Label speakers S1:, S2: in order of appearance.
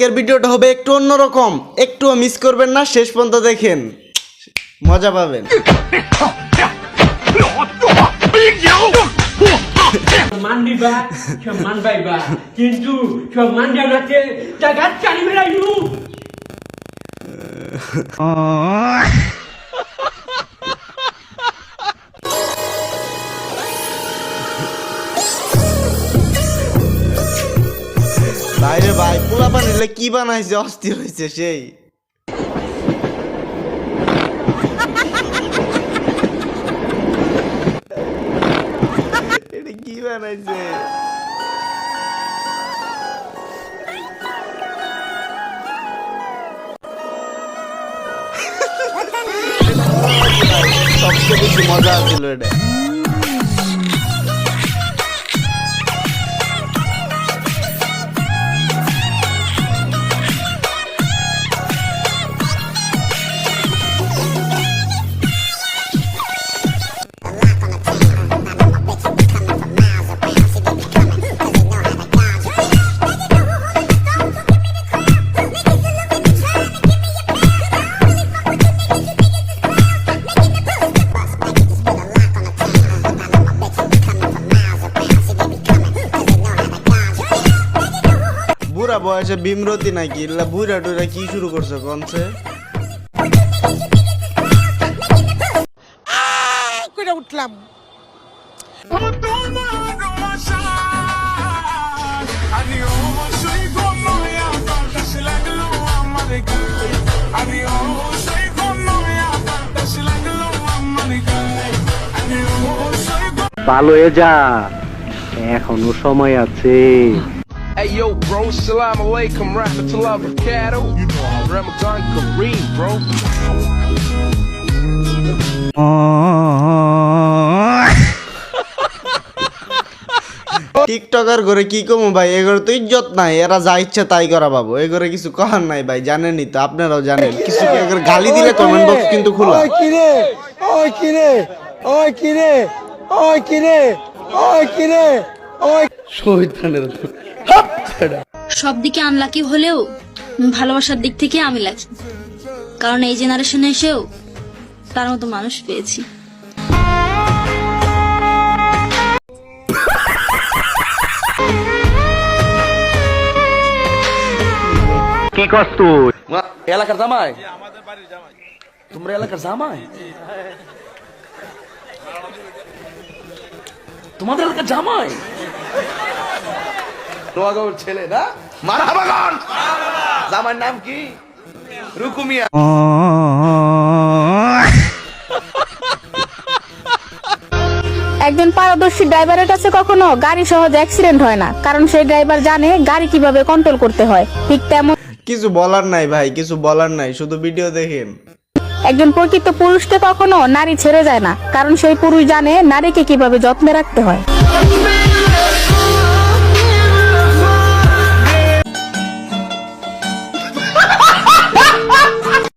S1: আজকের ভিডিওটা হবে একটু অন্যরকম। একটুও মিস করবেন না শেষ পর্যন্ত দেখেন। মজা পাবেন।
S2: কিন্তু
S1: বাইরে ভাই, পোলা বানাইলে কি বানাইছে? অস্থির হয়েছে সেই। কি বানাইছে? সবচেয়ে বেশি মজা ছিল এটা। বুড়া বয়সে ভীমরতি নাকি? বুড়া টুরা কি শুরু করছে কনসে
S3: করে উঠলাম।
S4: ভালো হয়ে যা এখনও সময় আছে।
S5: Hey yo, bro, salam alaikum, rahmatullah barakatuh. You know how Ramadan Kareem, bro.
S1: TikToker করে কি কমু ভাই এগুলো তো ইজ্জত নাই এরা যা ইচ্ছা তাই করা পাবো এগুলো কিছু কহার নাই ভাই জানেনই তো আপনারাও জানেন কিছু কি গালি দিলে কমেন্ট বক্স কিন্তু খোলা
S3: ওই কিরে ওই কিরে ওই কিরে ওই কিরে ওই
S6: সব দিকে আনলাকি হলেও ভালোবাসার দিক থেকে আমি লাকি কারণ এই জেনারেশনে এসেও তার মতো মানুষ পেয়েছি।
S4: কি তুই?
S7: এলাকার জামাই? তোমরা এলাকার জামাই? তোমাদের এলাকার জামাই? নোয়াগাঁওর ছেলে না? জামার নাম কি? রুকুমিয়া।
S8: একজন পারদর্শী ড্রাইভারের কাছে কখনো গাড়ি সহজে অ্যাক্সিডেন্ট হয় না কারণ সেই ড্রাইভার জানে গাড়ি কীভাবে কন্ট্রোল করতে হয়। ঠিক তেমন
S1: কিছু বলার নাই ভাই কিছু বলার নাই শুধু ভিডিও দেখেন।
S8: একজন প্রকৃত পুরুষকে কখনো নারী ছেড়ে যায় না কারণ সেই পুরুষ জানে নারীকে কীভাবে যত্নে রাখতে হয়।